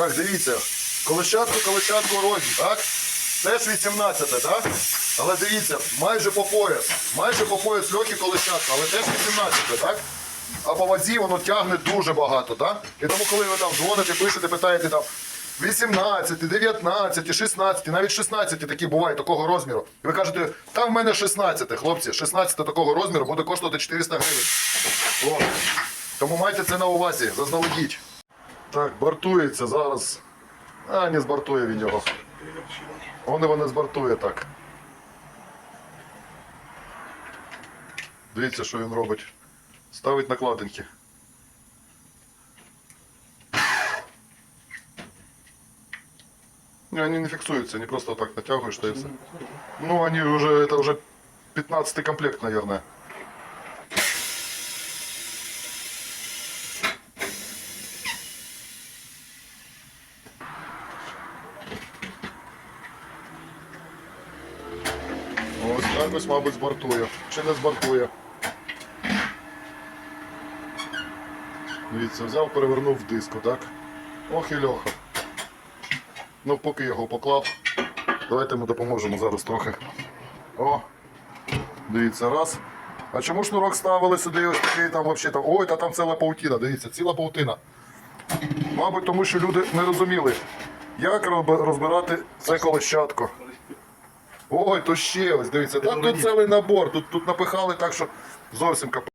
Так, дивіться. Колещатку, колещатку розі, так? Теж 18, так? Але дивіться, майже по пояс. Майже по пояс легкі колещатка, але теж 18, так? А по вазі воно тягне дуже багато, так? І тому, коли ви там дзвоните, пишете, питаєте там 18, 19, 16, навіть 16 такі бувають такого розміру. І ви кажете, та в мене 16, хлопці, 16 такого розміру буде коштувати 400 гривень. О, тому майте це на увазі, заздалегідь. Так, бортується зараз. А, не збортує він його. Вони вони збортує так. Дивіться, що він робить. Ставить накладинки. Не, они не фиксуются, они просто так натягиваешь, что и все. Ну, они уже, это уже 15 комплект, наверное. Ось так ось, мабуть, збортує. Чи не збортує. Дивіться, взяв, перевернув в диску, так? Ох і льоха. Ну, поки його поклав. Давайте ми допоможемо зараз трохи. О! Дивіться, раз. А чому шнурок ставили сюди ось такий там взагалі там. Ой, та там ціла паутина, дивіться, ціла паутина. Мабуть, тому що люди не розуміли, як розбирати це колещатко. Ой, то ще ось, дивіться, та тут цілий набор, тут, тут напихали так, що зовсім кап.